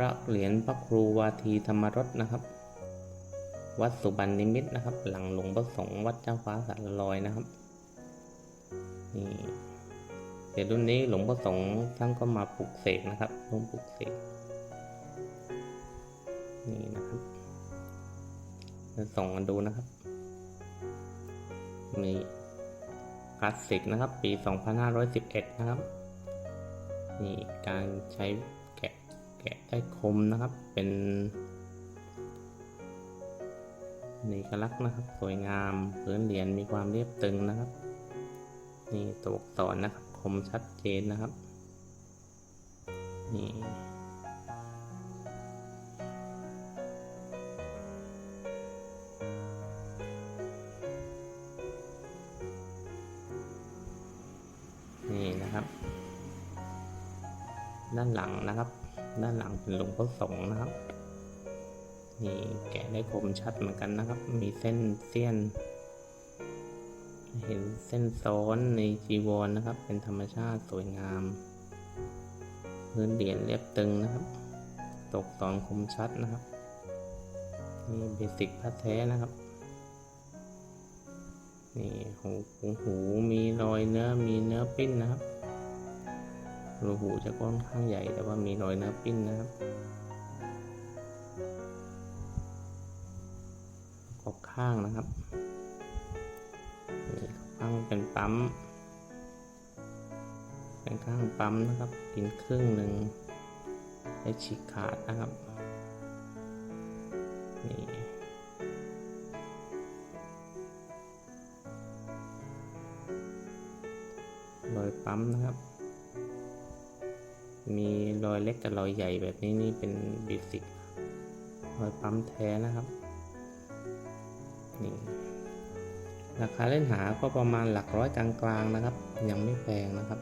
ระเหรียญพระครูวาทีธรรมรสนะครับ วัดสุบรรณนิมิตนะครับ หลังหลวงพระสงฆ์วัดเจ้าฟ้าสันลอยนะครับนี่เดี๋ยวรุ่นนี้หลวงพ่อสงฆ์ท่านก็มาปลุกเสกนะครับร่วมปลุกเสกนี่นะครับจะส่งกันดูนะครับ มีคลาสสิกนะครับ ปี 2511 นะครับ นี่การใช้ แกะได้คมนะครับ เป็นเอกลักษณ์นะครับ สวยงามพื้นเหรียญมีความเรียบตึงนะครับ นี่ตัวอักษรนะครับ คมชัดเจนนะครับ นี่นี่นะครับ ด้านหลังนะครับ ด้านหลังเป็นหลวงพ่อสงฆ์นะครับนี่แกะได้คมชัดเหมือนกันนะครับ มีเส้นเสี้ยน เห็นเส้นซ้อนในจีวรนะครับ เป็นธรรมชาติสวยงาม พื้นเหรียญเรียบตึงนะครับ ตกตอนคมชัดนะครับ นี่เบสิกพัดแท้นะครับนี่หูหูหูมีรอยเนื้อมีเนื้อปิ้นนะครับ รูหูจะค่อนข้างใหญ่แต่ว่ามีรอยเนื้อปิ้นนะครับขอบข้างนะครับข้างเป็นปั๊ม เป็นข้างปั๊มนะครับกินครึ่งหนึ่งได้ฉีกขาดนะครับนี่รอยปั๊มนะครับ มีรอยเล็กกับรอยใหญ่แบบนี้นี่เป็นบิสิกรอยปั๊มแท้นะครับนี่ราคาเล่นหาก็ประมาณหลักร้อยกลางๆนะครับ ยังไม่แพงนะครับ